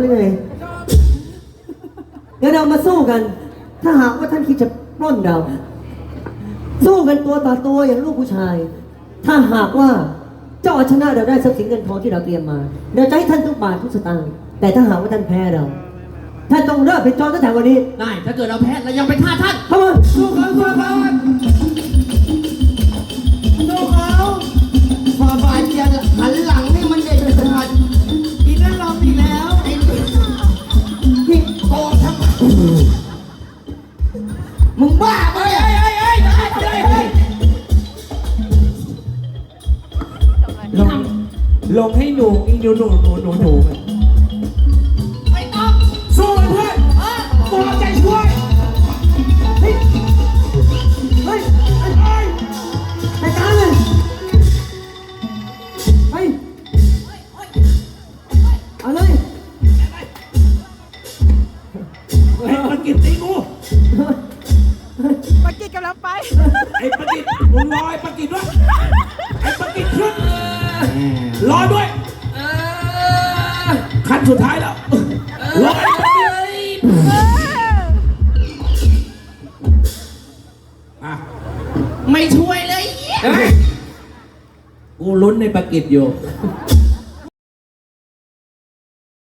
หรือไงงั้นเรามาสู้กัน ถ้าหากว่าท่านคิดจะปล้นเรา สู้กันตัวต่อตัวอย่างลูกผู้ชาย ถ้าหากว่าเจ้าเอาชนะเราได้ทรัพย์สินเงินทองที่เราเตรียมมาเราจะให้ท่านทุกบาททุกสตางค์แต่ถ้าหากว่าท่านแพ้เราท่านต้องเลิกเป็นโจอตั้งแต่วันนี้ ได้ ถ้าเกิดเราแพ้เรายังไปฆ่าท่านเข้าม มึงบ้าไปเฮ้ยเฮ้ยเฮ้ยเฮ้ยเฮ้ยลงลงให้หนูอีหนูหนูหนูหนูหนูไม่ต้องสู้เลยเพื่อนตัวใจช่วยเฮ้ยเฮ้ยเฮ้ยไปกลางเลยไปเอาเลย ไอ้ปากิตตีกูปากิจกำลังไป ไอ้ปากิตมึงรอไอ้ปากิตด้วยไอ้ปากิตขึ้นรอด้วยขั้นสุดท้ายแล้วรอไอ้ปากิตอะไม่ช่วยเลยเฮ้ยกูลุ้นในปากิตอยู่ไ